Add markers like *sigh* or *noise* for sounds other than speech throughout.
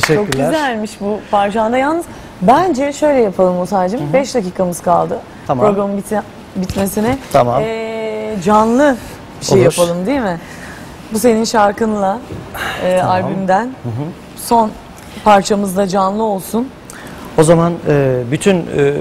Teşekkürler. Çok güzelmiş bu parçanda. Yalnız bence şöyle yapalım Musa'cığım. 5 dakikamız kaldı Tamam. programın biti- bitmesine. Tamam. Ee, canlı bir şey Olur. yapalım değil mi? Bu senin şarkınla e, albümden. Son parçamız da canlı olsun. O zaman e, bütün e,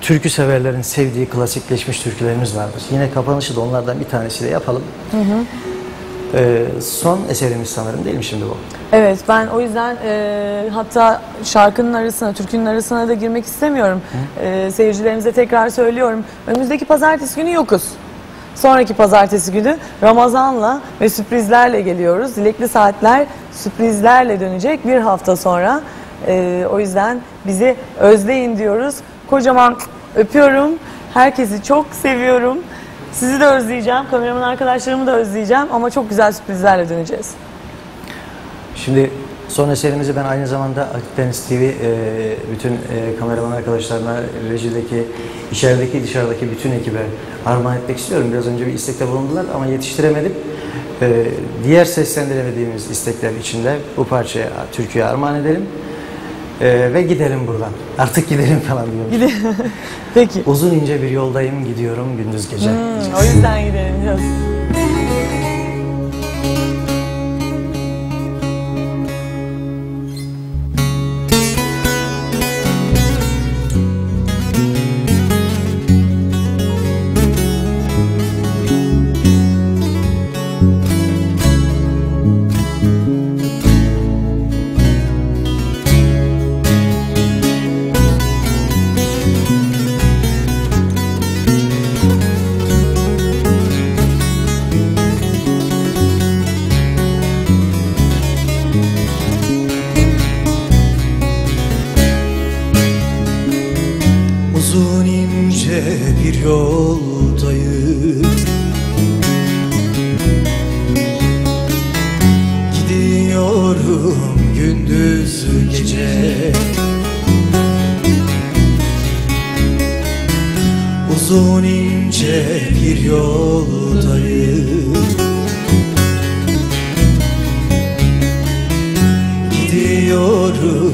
türkü severlerin sevdiği klasikleşmiş türkülerimiz vardır. Yine kapanışı da onlardan bir tanesiyle yapalım. E, son eserimiz sanırım değil mi şimdi bu? Evet ben o yüzden e, hatta şarkının arasına, türkünün arasına da girmek istemiyorum. E, seyircilerimize tekrar söylüyorum. Önümüzdeki pazartesi günü yokuz. Sonraki pazartesi günü Ramazan'la ve sürprizlerle geliyoruz. Dilekli saatler sürprizlerle dönecek bir hafta sonra. E, o yüzden bizi özleyin diyoruz. Kocaman öpüyorum. Herkesi çok seviyorum. Sizi de özleyeceğim. Kameraman arkadaşlarımı da özleyeceğim. Ama çok güzel sürprizlerle döneceğiz. Şimdi son eserimizi ben aynı zamanda Akit Deniz TV e, bütün e, kameraman arkadaşlarına, rejideki, içerideki, dışarıdaki bütün ekibe armağan etmek istiyorum. Biraz önce bir istekte bulundular ama yetiştiremedim. E, diğer seslendiremediğimiz istekler içinde bu parçaya, türküye armağan edelim. E, ve gidelim buradan. Artık gidelim falan diyorum. *laughs* Peki. Uzun ince bir yoldayım, gidiyorum gündüz gece. Hmm, o yüzden gidelim biraz. Bir yoldayım. Gidiyorum gündüz gece. Uzun ince bir yoldayım. Gidiyorum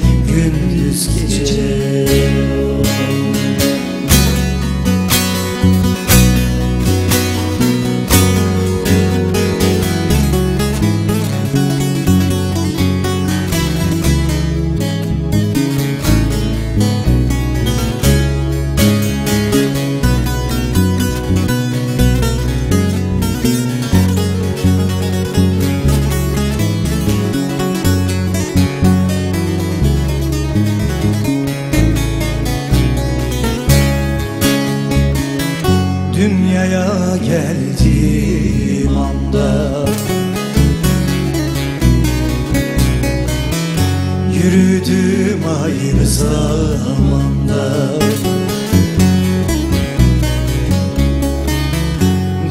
Dünyaya geldiğim anda. Yürüdüm aynı zamanda.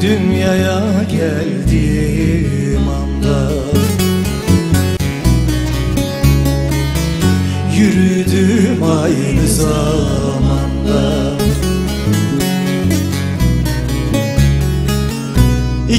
Dünyaya geldiğim anda. Yürüdüm aynı zamanda